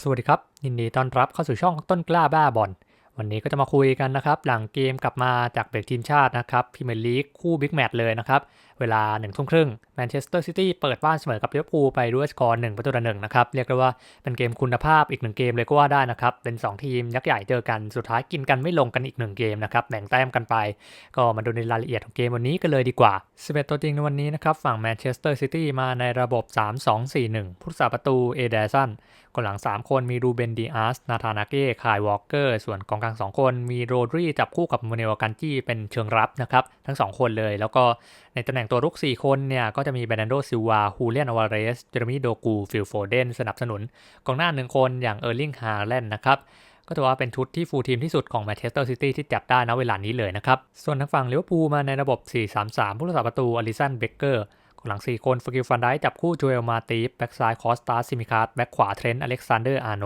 สวัสดีครับ ยินดีต้อนรับเข้าสู่ช่องต้นกล้าบ้าบอลวันนี้ก็จะมาคุยกันนะครับ หลังเกมกลับมาจากเบรกทีมชาตินะครับพรีเมียร์ลีกคู่บิ๊กแมตช์เลยนะครับ เวลาหนึ่งทุ่มครึ่งแมนเชสเตอร์ซิตี้เปิดบ้านเสมอกับลิเวอร์พูลไปด้วยสกอร์หนึ่งประตูต่อหนึ่งนะครับ เรียกได้ว่าเป็นเกมคุณภาพอีกหนึ่งเกมเลยก็ว่าได้นะครับ เป็น 2 ทีมยักษ์ใหญ่เจอกันสุดท้ายกินกันไม่ลงกันอีกหนึ่งเกมนะครับแบ่งแต้มกันไป ก็มาดูในรายละเอียดของเกมวันนี้กันเลยดีกว่า11ตัวจริงในวันนี้นะครับฝั่งแมนเชสเตอร์ซิตี้มาในระบบ 3-2-4-1ผู้รักษาประตูเอเดสัน คนหลัง 3 คนมีรูเบนดีอาส นาธานาเก้คายวอลเกอร์ ส่วนกองกลาง 2 คนมีโรดรีจับคู่กับโมเนลกันจี้เป็นเชิงรับนะครับ ทั้ง 2 คนเลย แล้วก็ในตำแหน่งตัวรุก 4 คนเนี่ย ก็จะมีเบรนโดซิลวา ฮูเลียนอวาเรส เจอร์มีโดกู ฟิลโฟเดน สนับสนุน กองหน้า 1 คนอย่างเออร์ลิงฮาแลนด์นะครับก็ถือว่าเป็นชุดที่ฟูลทีมที่สุดของแมนเชสเตอร์ซิตี้ที่จับได้ณเวลานี้เลยนะครับ ส่วนทางฝั่งลิเวอร์พูลมาในระบบ 4-3-3 ผู้รักษาประตูอลิสัน เบเกอร์ หลัง 4 คนฟกิลฟันได้จับคู่จูเอลมาตีฟแบ็กซ้ายคอสตาซิมิคาร์แบ็กขวาเทรนต์อเล็กซานเดอร์อาร์โน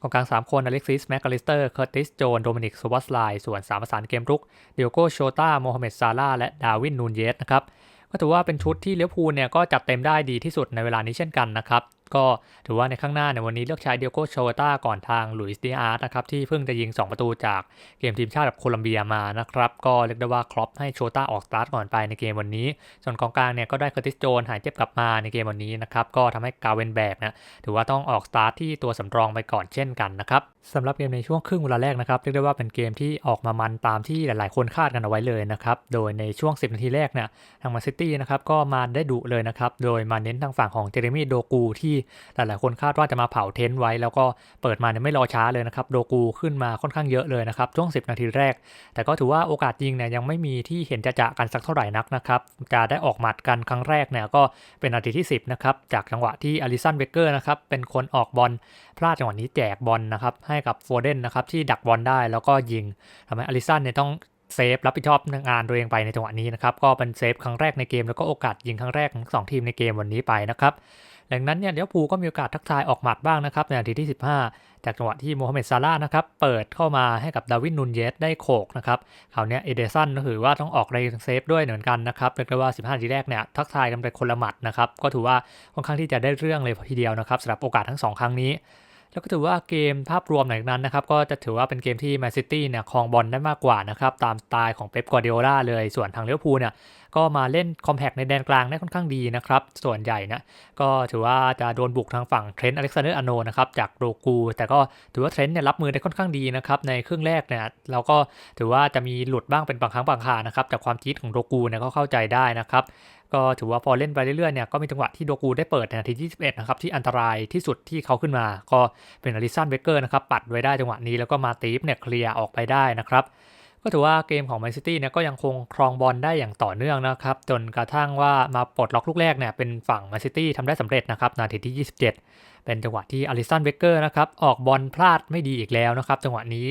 กองกลาง 3 คนอเล็กซิสแมคคาลิสเตอร์เคอร์ติสโจนโดมินิกสวัสไลส่วน 3 ประสานเกมรุกเดียโกโชตาโมฮัมเหม็ดซาร่าและดาวินนูนเยสนะครับก็ถือว่าเป็นชุดที่เลี้ยวพูลเนี่ยก็จัดเต็มได้ดีที่สุดในเวลานี้เช่นกันนะครับ ก็ถือว่าในข้างหน้าในวันนี้เลือกใช้เดียโกโชตาก่อนทางลุยส์ดิอาร์ตนะครับที่เพิ่งจะยิง 2 ประตูจากเกมทีมชาติกับโคลัมเบียมานะครับก็เรียกได้ว่าครอปให้โชตาออกสตาร์ทก่อนไปในเกมวันนี้ ส่วนกองกลางเนี่ยก็ได้เคอร์ติสโจนหายเจ็บกลับมาในเกมวันนี้นะครับก็ทำให้กาเวนแบกนะถือว่าต้องออกสตาร์ทที่ตัวสำรองไปก่อนเช่นกันนะครับสำหรับเกมในช่วงครึ่งเวลาแรกนะครับเรียกได้ว่าเป็นเกมที่ออกมามันตามที่หลาย ๆ คนคาดกันเอาไว้เลยนะครับโดยในช่วง 10 นาทีแรกเนี่ยทางมาซิตี้นะครับก็มาได้ดุเลยนะครับโดยมาเน้นทางฝั่งของเจเรมี่โดกูที่หลายๆ คนคาดว่าจะมาเผาเทนต์ไว้ แล้วก็เปิดมาเนี่ยไม่รอช้าเลยนะครับโดกูขึ้นมาค่อนข้างเยอะเลยนะครับช่วง 10 นาทีแรก แต่ก็ถือว่าโอกาสยิงเนี่ยยังไม่มีที่เห็นจะจะกันสักเท่าไหร่นักนะครับจะได้ออกหมัดกันครั้งแรกเนี่ยก็เป็นนาทีที่ 10นะครับจากจังหวะที่อลิสันเบเกอร์นะครับเป็นคนออกบอลพลาดจังหวะนี้แจกบอลนะครับให้กับโฟเดนนะครับที่ดักบอลได้แล้วก็ยิงทำให้อลิสันเนี่ยต้องเซฟรับผิดชอบงานตัวเองไปในจังหวะนี้นะครับ ก็เป็นเซฟครั้งแรกในเกมแล้วก็โอกาสยิงครั้งแรกของสองทีมในเกมวันนี้ไปนะครับ ดังนั้นเนี่ยเลี้ยวภูก็มีโอกาสทักทายออกหมัดบ้างนะครับในนาทีที่ 15 จากจังหวะที่โมฮัมเหม็ดซาร่านะครับเปิดเข้ามาให้กับดาวินนูนเยสได้โขกนะครับคราวนี้เอเดสันก็ถือว่าต้องออกไรเซฟด้วยเหมือนกันนะครับเรียกได้ว่า 15นาทีแรกเนี่ยทักทายกันไปคนละหมัดนะครับก็ถือว่าค่อนข้างที่จะได้เรื่องเลยทีเดียวนะครับสำหรับโอกาสทั้ง 2 ครั้งนี้ แล้วก็ถือว่าเกมภาพรวมหลังจากนั้นนะครับ ก็จะถือว่าเป็นเกมที่แมนซิตี้เนี่ยครองบอลได้มากกว่านะครับ ตามสไตล์ของเป๊ปกวาร์ดิโอลาเลยส่วนทางเลี้ยวภูเนี่ยก็มาเล่นคอมแพกในแดนกลางได้ค่อนข้างดีนะครับ ส่วนใหญ่นะก็ถือว่าจะโดนบุกทางฝั่งเทรนต์อเล็กซานเดอร์อโนนะครับจากโรกู แต่ก็ถือว่าเทรนต์เนี่ยรับมือได้ค่อนข้างดีนะครับ ในครึ่งแรกเนี่ยเราก็ถือว่าจะมีหลุดบ้างเป็นบางครั้งบางครานะครับจากความจี๊ดของโรกูเนี่ยก็เข้าใจได้นะครับ ก็ถือว่าพอเล่นไปเรื่อยๆเนี่ยก็มีจังหวะที่โดกูได้เปิดในนาทีที่21นะครับที่อันตรายที่สุดที่เขาขึ้นมา ก็เป็นอลิสันเบเกอร์นะครับปัดไว้ได้จังหวะนี้แล้วก็มาตีฟเนี่ยเคลียร์ออกไปได้นะครับก็ถือว่าเกมของแมนซิตี้เนี่ยก็ยังคงครองบอลได้อย่างต่อเนื่องนะครับจนกระทั่งว่ามาปลดล็อกลูกแรกเนี่ยเป็นฝั่งแมนซิตี้ทำได้สำเร็จนะครับนาทีที่ 27 เป็นจังหวะที่อลิสันเบเกอร์นะครับออกบอลพลาดไม่ดีอีกแล้วนะครับจังหวะนี้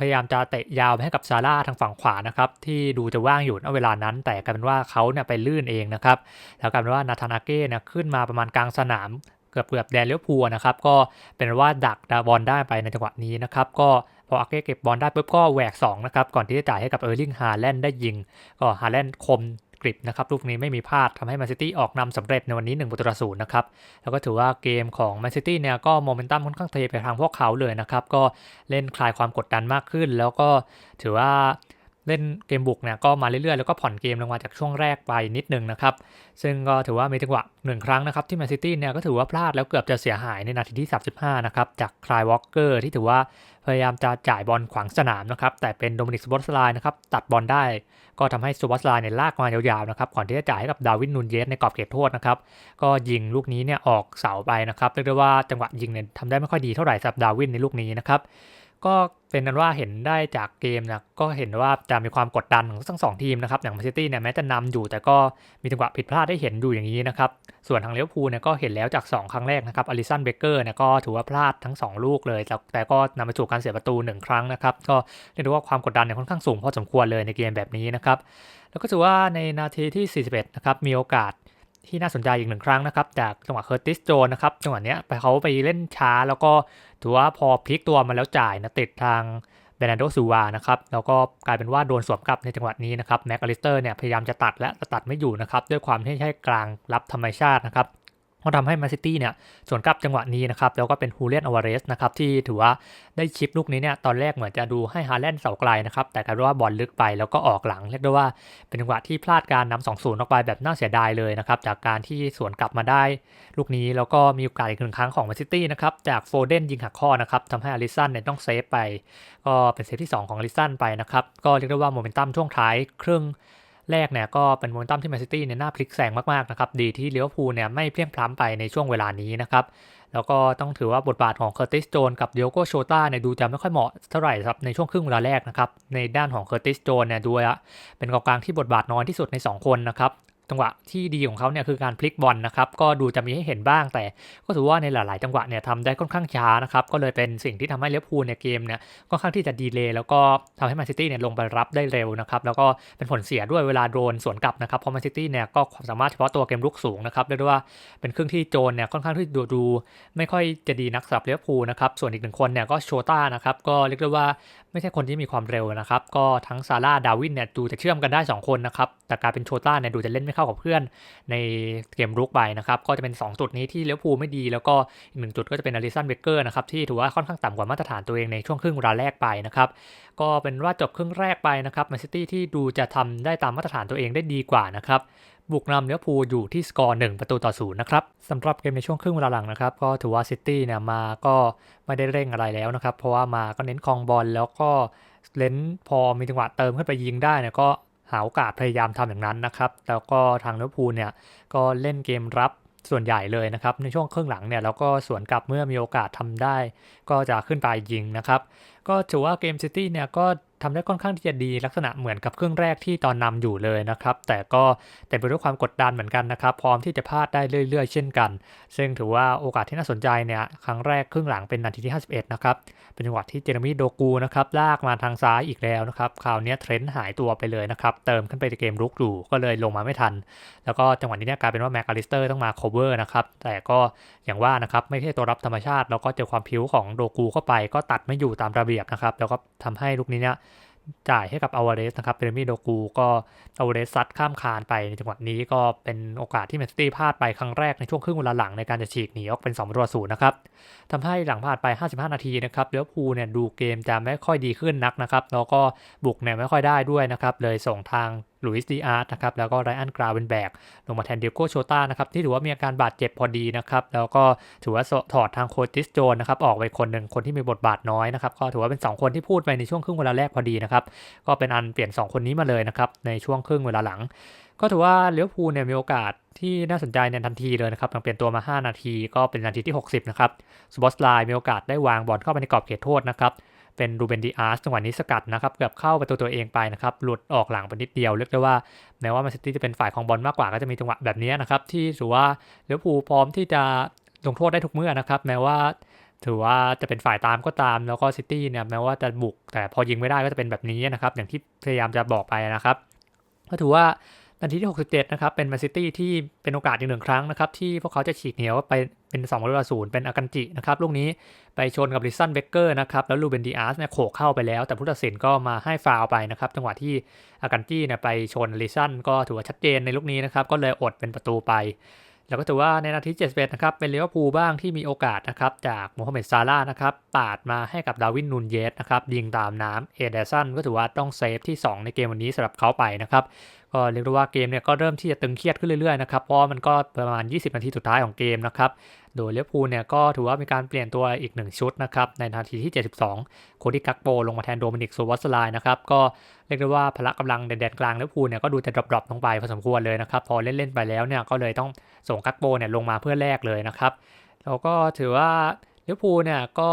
พยายามจะเตะยาวไปให้กับซาร่าทางฝั่งขวานะครับที่ดูจะว่างอยู่ณเวลานั้น แต่กลายเป็นว่าเขาเนี่ยไปลื่นเองนะครับแล้วกลายเป็นว่านาธานาเก้เนี่ยขึ้นมาประมาณกลางสนามเกือบเกือบแดนเลี้ยวพัวนะครับก็เป็นว่าดักดาบอลได้ไปในจังหวะนี้นะครับก็พออาเก้เก็บบอลได้ปุ๊บก็แหวก2นะครับก่อนที่จะจ่ายให้กับเออร์ลิงฮาแลนด์ได้ยิง ก็ฮาแลนด์คม กริบนะครับลูกนี้ไม่มีพลาดทำให้แมนซิตี้ออกนำสำเร็จในวันนี้1ประตูต่อศูนย์นะครับแล้วก็ถือว่าเกมของแมนซิตี้เนี่ยก็โมเมนตัมค่อนข้างเทไปทางพวกเขาเลยนะครับก็เล่นคลายความกดดันมากขึ้น แล้วก็ถือว่าเล่นเกมบุกเนี่ยก็มาเรื่อยๆ แล้วก็ผ่อนเกมลงมาจากช่วงแรกไปนิดนึงนะครับ ซึ่งก็ถือว่ามีจังหวะหนึ่งครั้งนะครับที่แมนซิตี้เนี่ยก็ถือว่าพลาดแล้วเกือบจะเสียหายในนาทีที่ 35 นะครับ จากคลายวอลเกอร์ที่ถือว่า พยายามจะจ่ายบอลขวางสนามนะครับแต่เป็นโดมินิกสวอตสไลน์นะครับตัดบอลได้ก็ทำให้สวอตสไลน์เนี่ยลากมายาวๆนะครับก่อนที่จะจ่ายให้กับดาวินนูนเยสในกรอบเขตโทษนะครับก็ยิงลูกนี้เนี่ยออกเสาไปนะครับเรียกได้ว่าจังหวะยิงเนี่ยทำได้ไม่ค่อยดีเท่าไหร่สำหรับดาวินในลูกนี้นะครับ ก็เป็นนั้นว่าเห็นได้จากเกมนะก็เห็นว่าจะมีความกดดันของทั้งสองทีมนะครับอย่างแมนซิตี้เนี่ยแม้จะนำอยู่ แต่ก็มีจังหวะผิดพลาดได้เห็นอยู่อย่างนี้นะครับส่วนทางเลี้ยวภูเนี่ยก็เห็นแล้วจาก 2 ครั้งแรกนะครับอลิสันเบเกอร์เนี่ยก็ถือว่าพลาดทั้ง 2 ลูกเลย แต่ก็นำไปสู่การเสียประตู 1 ครั้งนะครับก็เรียกได้ว่าความกดดันเนี่ยค่อนข้างสูงพอสมควรเลยในเกมแบบนี้นะครับแล้วก็ถือว่าในนาทีที่ 41นะครับมีโอกาส ที่น่าสนใจอีกหนึ่งครั้งนะครับ จากจังหวะเคอร์ติสโจนนะครับจังหวะนี้ไปเขาไปเล่นช้า แล้วก็ถือว่าพอพลิกตัวมาแล้วจ่ายนะติดทางเบรนโดซูวานะครับแล้วก็กลายเป็นว่าโดนสวมกลับในจังหวะนี้นะครับแม็กอลิสเตอร์เนี่ยพยายามจะตัดและตัดไม่อยู่นะครับด้วยความที่ใช่กลางรับธรรมชาตินะครับ ก็ทำให้แมนซิตี้เนี่ยสวนกลับจังหวะนี้นะครับ แล้วก็เป็นฮูเลียนอวาเรสนะครับ ที่ถือว่าได้ชิปลูกนี้เนี่ยตอนแรกเหมือนจะดูให้ฮาแลนด์เสาไกลนะครับ แต่กลายเป็นว่าบอลลึกไปแล้วก็ออกหลัง เรียกได้ว่าเป็นจังหวะที่พลาดการนำสองศูนย์ออกไปแบบน่าเสียดายเลยนะครับ จากการที่สวนกลับมาได้ลูกนี้ แล้วก็มีโอกาสอีกหนึ่งครั้งของแมนซิตี้นะครับจากโฟเดนยิงหักข้อนะครับทำให้อาริสันเนี่ยต้องเซฟไป ก็เป็นเซฟที่ 2 ของอาริสันไปนะครับก็เรียกได้ว่าโมเมนตัมช่วงท้ายครึ่ง แรกเนี่ยก็เป็นโมเมนตัมที่แมนซิตี้เนี่ยน่าพลิกแซงมากๆนะครับดีที่เลี้ยวพูลเนี่ยไม่เพี้ยงพล้ำไปในช่วงเวลานี้นะครับแล้วก็ต้องถือว่าบทบาทของเคอร์ติสโจนกับเดียโกโชตาเนี่ยดูจะไม่ค่อยเหมาะเท่าไหร่ครับในช่วงครึ่งเวลาแรกนะครับในด้านของเคอร์ติสโจนเนี่ยดูเป็นกองกลางที่บทบาทน้อยที่สุดใน 2 คนนะครับ จังหวะที่ดีของเขาเนี่ยคือการพลิกบอลนะครับ ก็ดูจะมีให้เห็นบ้างแต่ ก็ถือว่าในหลาย ๆ จังหวะเนี่ยทำได้ค่อนข้างช้านะครับ ก็เลยเป็นสิ่งที่ทำให้เลี้ยวพูลเนี่ยเกมเนี่ยค่อนข้างที่จะดีเลย์แล้วก็ทำให้แมนซิตี้เนี่ยลงไปรับได้เร็วนะครับแล้วก็เป็นผลเสียด้วยเวลาโดนสวนกลับนะครับเพราะแมนซิตี้เนี่ยก็ความสามารถเฉพาะตัวเกมลุกสูงนะครับเรียกได้ว่าเป็นเครึ่องที่โจนเนี่ยค่อนข้างที่ดูดูไม่ค่อยจะดีนักสำหรับเลี้ยวพูลนะครับส่วนอีกหนึ่งคนเนี่ยก็โชต้านะครับก็เรียกได้ว่าไม่ใช่คนที่มีความเร็วนะครับ ก็ทั้งซาร่าดาวินเนี่ยดูจะเชื่อมกันได้ 2 คนนะครับ แต่กายเป็นโชต้าเนี่ยดูจะเล่นไม่เข้ากับเพื่อนในเกมรุกไปนะครับ ก็จะเป็น 2 จุดนี้ที่เลี้ยวภูไม่ดี แล้วก็อีกหนึ่งจุดก็จะเป็นอาริสันเบเกอร์นะครับ ที่ถือว่าค่อนข้างต่ำกว่ามาตรฐานตัวเองในช่วงครึ่งเวลาแรกไปนะครับ ก็เป็นว่าจบครึ่งแรกไปนะครับแมนซิตี้ที่ดูจะทำได้ตามมาตรฐานตัวเองได้ดีกว่านะครับ บุกนำเลี้ยวภูอยู่ที่สกอร์ 1 ประตูต่อศูนย์นะครับสำหรับเกมในช่วงครึ่งเวลาหลังนะครับ ก็ถือว่าซิตี้เนี่ยมาก็ไม่ได้เร่งอะไรแล้วนะครับ เพราะว่ามาก็เน้นคองบอลแล้วก็เลนพอมีจังหวะเติมขึ้นไปยิงได้เนี่ยก็หาโอกาสพยายามทำอย่างนั้นนะครับ แล้วก็ทางเลี้ยวภูเนี่ยก็เล่นเกมรับส่วนใหญ่เลยนะครับ ในช่วงครึ่งหลังเนี่ยแล้วก็สวนกลับเมื่อมีโอกาสทำได้ ก็จะขึ้นไปยิงนะครับ ก็ถือว่าเกมซิตี้เนี่ยก็ ทำได้ค่อนข้างที่จะดีลักษณะเหมือนกับเครื่องแรกที่ตอนนำอยู่เลยนะครับ แต่ก็เต็มไปด้วยความกดดันเหมือนกันนะครับ พร้อมที่จะพลาดได้เรื่อย ๆ เช่นกัน ซึ่งถือว่าโอกาสที่น่าสนใจเนี่ยครั้งแรกครึ่งหลังเป็นนาทีที่ 51 นะครับ เป็นจังหวะที่เจเรมีโดกูนะครับลากมาทางซ้ายอีกแล้วนะครับคราวนี้เทรนด์หายตัวไปเลยนะครับเติมขึ้นไปในเกมรุกอยู่ก็เลยลงมาไม่ทัน แล้วก็จังหวะนี้เนี่ยกลายเป็นว่าแม็กอลิสเตอร์ต้องมาโคเวอร์นะครับแต่ก็ อย่างว่านะครับไม่ใช่ตัวรับธรรมชาติ แล้วก็เจอความผิวของโดกูเข้าไป ก็ตัดไม่อยู่ตามระเบียบนะครับ แล้วก็ทำให้ลูกนี้เนี่ยจ่ายให้กับอวาเรสนะครับเปรมี่โดกูก็อวาเรสซัดข้ามคานไปในจังหวะนี้ก็เป็นโอกาสที่แมนซิตี้พลาดไปครั้งแรกในช่วงครึ่งเวลาหลังในการจะฉีกหนีออกเป็น2ประตูศูนย์นะครับทำให้หลังผ่านไป 55 นาทีนะครับเลี้ยวภูเนี่ยดูเกมจะไม่ค่อยดีขึ้นนักนะครับแล้วก็บุกเนี่ยไม่ค่อยได้ด้วยนะครับเลยส่งทาง ลุยส์ดีอาร์ตนะครับแล้วก็ไรอันกราเวนแบกลงมาแทนเดียโกโชตานะครับที่ถือว่ามีอาการบาดเจ็บพอดีนะครับแล้วก็ถือว่าถอดทางโคติสโจนนะครับออกไปคนหนึ่งคนที่มีบทบาทน้อยนะครับก็ถือว่าเป็น 2 คนที่พูดไปในช่วงครึ่งเวลาแรกพอดีนะครับก็เป็นอันเปลี่ยน 2 คนนี้มาเลยนะครับในช่วงครึ่งเวลาหลัง ก็ถือว่าเลี้ยวภูเนี่ยมีโอกาสที่น่าสนใจในทันทีเลยนะครับหลังเปลี่ยนตัวมา 5 นาทีก็เป็นนาทีที่ 60 นะครับสปอตไลน์มีโอกาสได้วางบอลเข้าไปในกรอบเขตโทษนะครับ เป็นรูเบนดีอาร์สจังหวะนี้สกัดนะครับ เกือบเข้าประตูตัวเองไปนะครับ หลุดออกหลังไปนิดเดียว เรียกได้ว่าแม้ว่าแมนซิตี้จะเป็นฝ่ายของบอลมากกว่าก็จะมีจังหวะแบบนี้นะครับ ที่ถือว่าเลี้ยวภูพร้อมที่จะลงโทษได้ทุกเมื่อนะครับ แม้ว่าถือว่าจะเป็นฝ่ายตามก็ตาม แล้วก็ซิตี้เนี่ยแม้ว่าจะบุกแต่พอยิงไม่ได้ก็จะเป็นแบบนี้นะครับ อย่างที่พยายามจะบอกไปนะครับ ก็ถือว่า นาทีที่ 67 นะครับ เป็นแมนซิตี้ที่เป็นโอกาสอีกหนึ่งครั้งนะครับ ที่พวกเขาจะฉีกเหนียวไปเป็น2ประตูศูนย์เป็นอากันจินะครับ ลูกนี้ไปชนกับลิซันเบเกอร์นะครับ แล้วลูเบนดิอาสเนี่ยโขกเข้าไปแล้ว แต่ผู้ตัดสินก็มาให้ฟาวไปนะครับ จังหวะที่อากันจิเนี่ยไปชนลิซันก็ถือว่าชัดเจนในลูกนี้นะครับ ก็เลยอดเป็นประตูไป แล้วก็ถือว่าในนาที 71 นะครับ เป็นเลเวอร์พูบ้างที่มีโอกาสนะครับ จากโมฮัมเหม็ดซาร่านะครับ ปาดมาให้กับดาวินนูนเยสนะครับ ยิงตามน้ำเอเดสันก็ถือว่าต้องเซฟที่ 2 ในเกมวันนี้สำหรับเขาไปนะครับ ก็เรียกได้ว่าเกมเนี่ยก็เริ่มที่จะตึงเครียดขึ้นเรื่อยๆนะครับเพราะมันก็ประมาณ 20 นาทีสุดท้ายของเกมนะครับโดยเลี้ยวพูเนี่ยก็ถือว่ามีการเปลี่ยนตัวอีก 1 ชุดนะครับในนาทีที่ 72 โคดิกักโปลงมาแทนโดมินิกโซวัสไลน์นะครับก็เรียกได้ว่าพละกำลังแดนกลางเลี้ยวพูเนี่ยก็ดูจะดรอปๆลงไปพอสมควรเลยนะครับพอเล่นๆไปแล้วเนี่ยก็เลยต้องส่งกักโปเนี่ยลงมาเพื่อแลกเลยนะครับแล้วก็ถือว่าเลี้ยวพูเนี่ยก็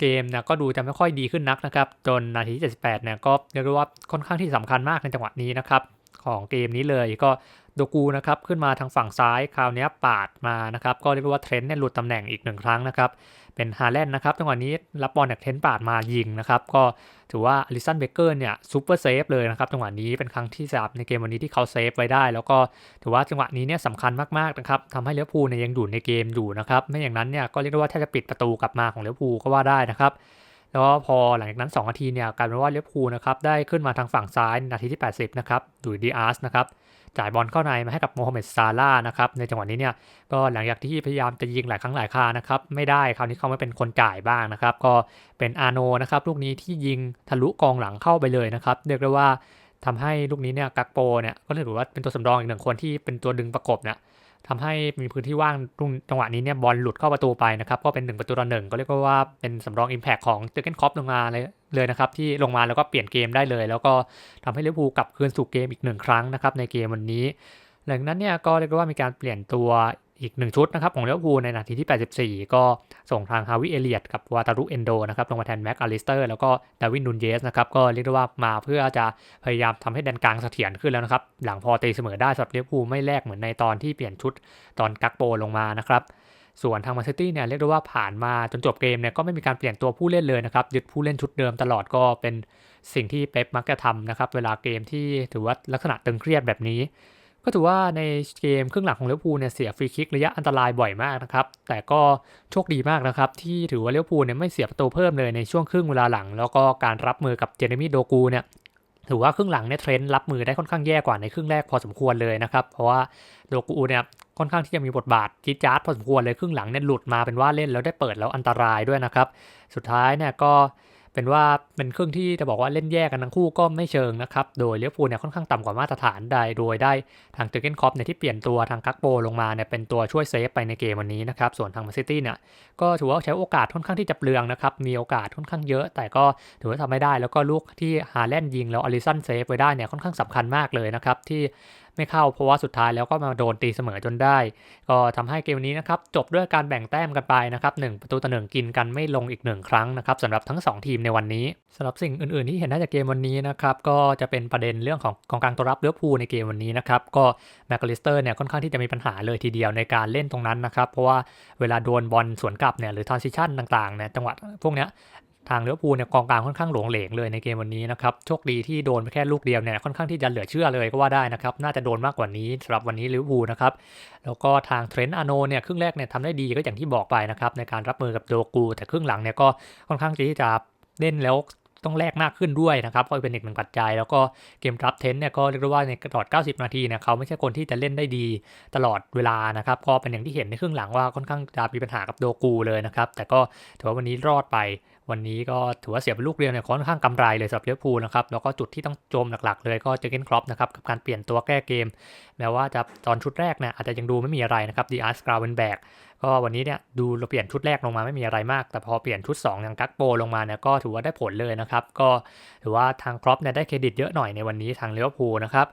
เกมนี่ยก็ดูจะไม่ค่อยดีขึ้นนักนะครับจนนาที 78เนี่ยก็เรียกได้ว่าค่อนข้างที่สำคัญมากในจังหวะนี้นะครับ ของเกมนี้เลยก็โดกูนะครับขึ้นมาทางฝั่งซ้ายคราวนี้ปาดมานะครับก็เรียกว่าเทรนต์เนี่ยหลุดตำแหน่งอีกหนึ่งครั้งนะครับเป็นฮาแลนด์นะครับจังหวะนี้รับบอลจากเทรนต์ปาดมายิงนะครับก็ถือว่าอลิสันเบเกอร์เนี่ยซูเปอร์เซฟเลยนะครับจังหวะนี้เป็นครั้งที่สามในเกมวันนี้ที่เขาเซฟไว้ได้ แล้วก็ถือว่าจังหวะนี้เนี่ยสำคัญมากๆนะครับทำให้เลี้ยวภูเนี่ยยังอยู่ในเกมอยู่นะครับไม่อย่างนั้นเนี่ยก็เรียกได้ว่าแทบจะปิดประตูกลับมาของเลี้ยวภูก็ว่าได้นะครับ แล้วพอหลังจากนั้น2นาทีเนี่ยกลายเป็นว่าเลี้ยวภูนะครับได้ขึ้นมาทางฝั่งซ้ายนาทีที่ 80 นะครับดูดีอาร์สนะครับจ่ายบอลเข้าในมาให้กับโมฮัมเหม็ดซาลาห์นะครับในจังหวะนี้เนี่ยก็หลังจากที่พยายามจะยิงหลายครั้งหลายครานะครับไม่ได้คราวนี้เขาไม่เป็นคนจ่ายบ้างนะครับก็เป็นอาโนนะครับลูกนี้ที่ยิงทะลุกองหลังเข้าไปเลยนะครับเรียกได้ว่าทำให้ลูกนี้เนี่ยกักโปเนี่ยก็ถือว่าเป็นตัวสำรองอีกหนึ่งคนที่เป็นตัวดึงประกบเนี่ย ทำให้มีพื้นที่ว่างตรงจังหวะนี้เนี่ยบอลหลุดเข้าประตูไปนะครับ ก็เป็นหนึ่งประตูต่อหนึ่งก็เรียกว่าเป็นสำรองอิมแพคของเจอร์เกนคอปลงมาเลยเลยนะครับ ที่ลงมาแล้วก็เปลี่ยนเกมได้เลย แล้วก็ทำให้ลิเวอร์พูลกลับคืนสู่เกมอีกหนึ่งครั้งนะครับในเกมวันนี้ หลังนั้นเนี่ยก็เรียกว่ามีการเปลี่ยนตัว อีกหนึ่งชุดนะครับของลิเวอร์พูในนาทีที่ 84 ก็ส่งทางฮาวิเอเลียตกับวาตารุเอนโดนะครับลงมาแทนแม็กอลิสเตอร์แล้วก็ดาวินนูนเยสนะครับก็เรียกได้ว่ามาเพื่อจะพยายามทำให้แดนกลางเสถียรขึ้นแล้วนะครับ หลังพอตีเสมอได้สำหรับลิเวอร์พูไม่แลกเหมือนในตอนที่เปลี่ยนชุดตอนกักโปลงมานะครับส่วนทางมนซิตี้เนี่ยเรียกได้ว่าผ่านมาจนจบเกมเนี่ยก็ไม่มีการเปลี่ยนตัวผู้เล่นเลยนะครับยึดผู้เล่นชุดเดิมตลอดก็เป็นสิ่งที่เป๊ปมักจะทำนะครับเวลาเกมที่ถือว่าลักษณะตึงเครียดแบบนี้ ก็ถือว่าในเกมครึ่งหลังของเลิเวอร์พูเนี่ยเสียฟรีคิกระยะอันตรายบ่อยมากนะครับ แต่ก็โชคดีมากนะครับ ที่ถือว่าเลิเวอร์พูเนี่ยไม่เสียประตูเพิ่มเลยในช่วงครึ่งเวลาหลัง แล้วก็การรับมือกับเจเรมี่โดกูเนี่ยถือว่าครึ่งหลังเนี่ยเทรนด์รับมือได้ค่อนข้างแย่กว่าในครึ่งแรกพอสมควรเลยนะครับ เพราะว่าโดกูเนี่ยค่อนข้างที่จะมีบทบาทจี๊ดจ๊าดพอสมควรเลยครึ่งหลังเนี่ยหลุดมาเป็นว่าเล่นแล้วได้เปิดแล้วอันตรายด้วยนะครับ สุดท้ายเนี่ยก็ เป็นว่าเป็นเครึ่องที่จะบอกว่าเล่นแยกกันทั้งคู่ก็ไม่เชิงนะครับ โดยเลี้ยวฟูลเนี่ยค่อนข้างต่ำกว่ามาตรฐานใดโดยได้ทางเจอร์เกนคอปเนี่ยที่เปลี่ยนตัวทางกักโปลงมาเนี่ยเป็นตัวช่วยเซฟไปในเกมวันนี้นะครับ ส่วนทางมาซิตี้เนี่ยก็ถือว่าใช้โอกาสค่อนข้างที่จะเปลืองนะครับ มีโอกาสค่อนข้างเยอะ แต่ก็ถือว่าทำไม่ได้ แล้วก็ลูกที่ฮาแลนด์ยิงแล้วอลิสันเซฟไว้ได้เนี่ยค่อนข้างสำคัญมากเลยนะครับที่ ไม่เข้าเพราะว่าสุดท้ายแล้วก็มาโดนตีเสมอจนได้ ก็ทำให้เกมนี้นะครับจบด้วยการแบ่งแต้มกันไปนะครับหประตูต่อหนึ่งกินกันไม่ลงอีกหนึ่งครั้งนะครับสำหรับทั้ง 2 ทีมในวันนี้สำหรับสิ่งอื่นๆที่เห็นได้จากเกมวันนี้นะครับก็จะเป็นประเด็นเรื่องของกองกลางตัวรับเลือพูในเกมวันนี้นะครับก็แมคคาลิสเตอร์เนี่ยค่อนข้างที่จะมีปัญหาเลยทีเดียวในการเล่นตรงนั้นนะครับเพราะว่าเวลาโดนบอลสวนกลับเนี่ยหรือทรานซิชันต่างๆเนี่ยจังหวะพวกเนี้ย ทางเลือพูเนี่ยกองกลางค่อนข้างหลงเหลงเลยในเกมวันนี้นะครับโชคดีที่โดนไปแค่ลูกเดียวเนี่ยค่อนข้างที่จะเหลือเชื่อเลยก็ว่าได้นะครับน่าจะโดนมากกว่านี้สำหรับวันนี้ลิเวอร์พูลนะครับแล้วก็ทางเทรนต์อาโนเนี่ยครึ่งแรกเนี่ยทำได้ดีก็อย่างที่บอกไปนะครับในการรับมือกับโดกู แต่ครึ่งหลังเนี่ยก็ค่อนข้างที่จะเล่นแล้ว ต้องแลกมากขึ้นด้วยนะครับก็เป็นอีกหนึ่งปัจจัย แล้วก็เกมรับเทนเนี่ยก็เรียกว่าในตลอด 90 นาทีเนี่ยเขาไม่ใช่คนที่จะเล่นได้ดีตลอดเวลานะครับก็เป็นอย่างที่เห็นในครึ่งหลังว่าค่อนข้างจะมีปัญหากับโดกูเลยนะครับแต่ก็ถือว่าวันนี้รอดไปวันนี้ก็ถือว่าเสียเป็นลูกเรียวเนี่ยค่อนข้างกำไรเลยสำหรับเลี้ยวพูนะครับแล้วก็จุดที่ต้องโจมหลักๆ เลยก็เจอเกนครอปนะครับกับการเปลี่ยนตัวแก้เกม แม้ว่าจะตอนชุดแรกเนี่ยอาจจะยังดูไม่มีอะไรนะครับดีอาร์สกราเวนแบก ก็วันนี้เนี่ยดูเราเปลี่ยนชุดแรกลงมาไม่มีอะไรมาก แต่พอเปลี่ยนชุด2อย่างกักโปลงมาเนี่ยก็ถือว่าได้ผลเลยนะครับ ก็ถือว่าทางครอปเนี่ยได้เครดิตเยอะหน่อยในวันนี้ทางเลี้ยวพูนะครับ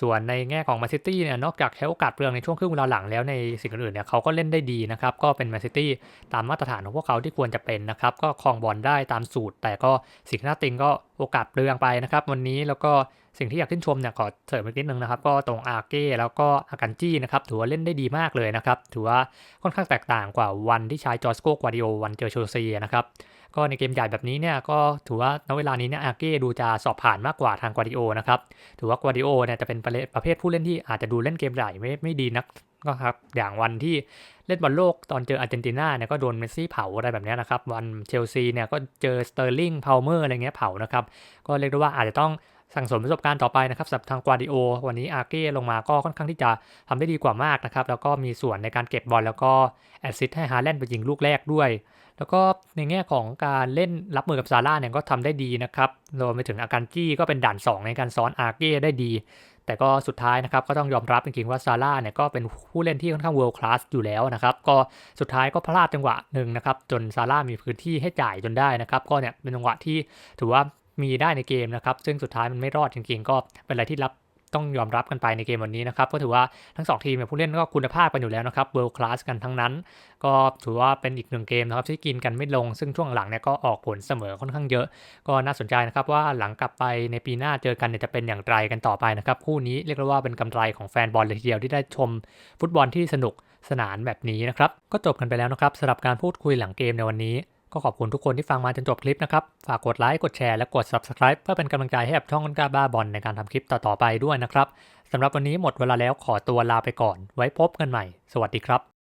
ส่วนในแง่ของแมนซิตี้เนี่ยนอกจากใช้โอกาสเปลืองในช่วงครึ่งเวลาหลังแล้วในสิ่งอื่นเนี่ยเขาก็เล่นได้ดีนะครับก็เป็นแมนซิตี้ตามมาตรฐานของพวกเขาที่ควรจะเป็นนะครับก็คลองบอลได้ตามสูตร แต่ก็สิ่งที่น่าติงก็โอกาสเปลืองไปนะครับวันนี้แล้วก็สิ่งที่อยากชื่นชมเนี่ยขอเสริมอีกนิดนึงนะครับ ก็ตรงอาเก้แล้วก็อากันจี้นะครับถือว่าเล่นได้ดีมากเลยนะครับถือว่าค่อนข้างแตกต่างกว่าวันที่ใช้จอร์สโกกวาดิโอวันเจอเชลซีนะครับ ก็ในเกมใหญ่แบบนี้เนี่ยก็ถือว่าณเวลานี้เนี่ยอาเก้ดูจะสอบผ่านมากกว่าทางกวาดิโอนะครับถือว่ากวาดิโอเนี่ยจะเป็นประเภทผู้เล่นที่อาจจะดูเล่นเกมใหญ่ไม่ไม่ดีนักก็ครับอย่างวันที่เล่นบอลโลกตอนเจออาร์เจนตินาเนี่ยก็โดนเมสซี่เผาอะไรแบบนี้นะครับ วันเชลซีเนี่ยก็เจอสเตอร์ลิงพาวเมอร์อะไรเงี้ยเผานะครับ ก็เรียกได้ว่าอาจจะต้องสั่งสมประสบการณ์ต่อไปนะครับสำหรับทางกวาดิโอ วันนี้อาเก้ลงมาก็ค่อนข้างที่จะทำได้ดีกว่ามากนะครับ แล้วก็มีส่วนในการเก็บบอลแล้วก็แอดซิสให้ฮาแลนด์ไปยิงลูกแรกด้วย แล้วก็ในแง่ของการเล่นรับมือกับซาร่าเนี่ยก็ทำได้ดีนะครับรวมไปถึงอาการจี้ก็เป็นด่าน 2 ในการซ้อนอาร์เก้ได้ดี แต่ก็สุดท้ายนะครับก็ต้องยอมรับจริงๆว่าซาร่าเนี่ยก็เป็นผู้เล่นที่ค่อนข้างเวิลด์คลาสอยู่แล้วนะครับก็สุดท้ายก็พลาดจังหวะหนึ่งนะครับจนซาร่ามีพื้นที่ให้จ่ายจนได้นะครับก็เนี่ยเป็นจังหวะที่ถือว่ามีได้ในเกมนะครับซึ่งสุดท้ายมันไม่รอดจริงๆก็เป็นอะไรที่รับ ต้องยอมรับกันไปในเกมวันนี้นะครับ ก็ถือว่าทั้ง 2 ทีมผู้เล่นก็คุณภาพกันอยู่แล้วนะครับเวิลด์คลาสกันทั้งนั้น ก็ถือว่าเป็นอีกหนึ่งเกมนะครับที่กินกันไม่ลง ซึ่งช่วงหลังเนี่ยก็ออกผลเสมอค่อนข้างเยอะ ก็น่าสนใจนะครับว่าหลังกลับไปในปีหน้าเจอกันเนี่ยจะเป็นอย่างไรกันต่อไปนะครับคู่นี้เรียกได้ว่าเป็นกำไรของแฟนบอลเลยทีเดียวที่ได้ชมฟุตบอลที่สนุกสนานแบบนี้นะครับก็จบกันไปแล้วนะครับสำหรับการพูดคุยหลังเกมในวันนี้ ก็ขอบคุณทุกคนที่ฟังมาจนจบคลิปนะครับ ฝากกดไลค์ กดแชร์ และกด Subscribe เพื่อเป็นกำลังใจให้กับช่องกาบ้าบอลในการทำคลิปต่อๆไปด้วยนะครับสำหรับวันนี้หมดเวลาแล้วขอตัวลาไปก่อน ไว้พบกันใหม่ สวัสดีครับ